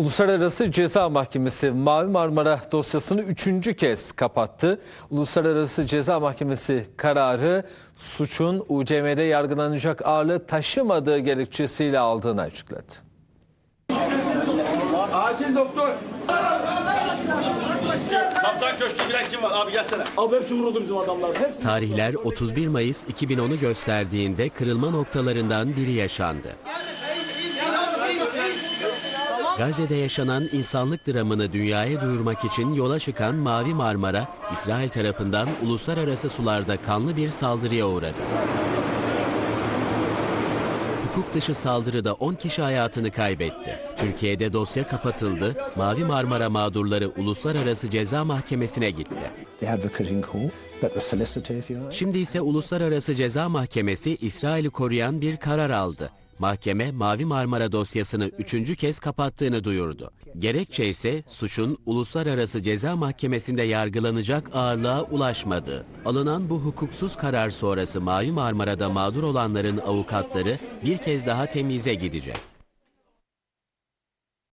Uluslararası Ceza Mahkemesi Mavi Marmara dosyasını üçüncü kez kapattı. Uluslararası Ceza Mahkemesi kararı suçun UCM'de yargılanacak ağırlığı taşımadığı gerekçesiyle aldığını açıkladı. Acil doktor. Kaptan Köşkü bilen kim var? Abi gelsene. Abi hepsi vuruldu bizim adamlar. Hepsi. Tarihler 31 Mayıs 2010'u gösterdiğinde kırılma noktalarından biri yaşandı. Gazze'de yaşanan insanlık dramını dünyaya duyurmak için yola çıkan Mavi Marmara, İsrail tarafından uluslararası sularda kanlı bir saldırıya uğradı. Hukuk dışı saldırıda 10 kişi hayatını kaybetti. Türkiye'de dosya kapatıldı, Mavi Marmara mağdurları Uluslararası Ceza Mahkemesi'ne gitti. Şimdi ise Uluslararası Ceza Mahkemesi İsrail'i koruyan bir karar aldı. Mahkeme Mavi Marmara dosyasını üçüncü kez kapattığını duyurdu. Gerekçe ise suçun Uluslararası Ceza Mahkemesi'nde yargılanacak ağırlığa ulaşmadı. Alınan bu hukuksuz karar sonrası Mavi Marmara'da mağdur olanların avukatları bir kez daha temize gidecek.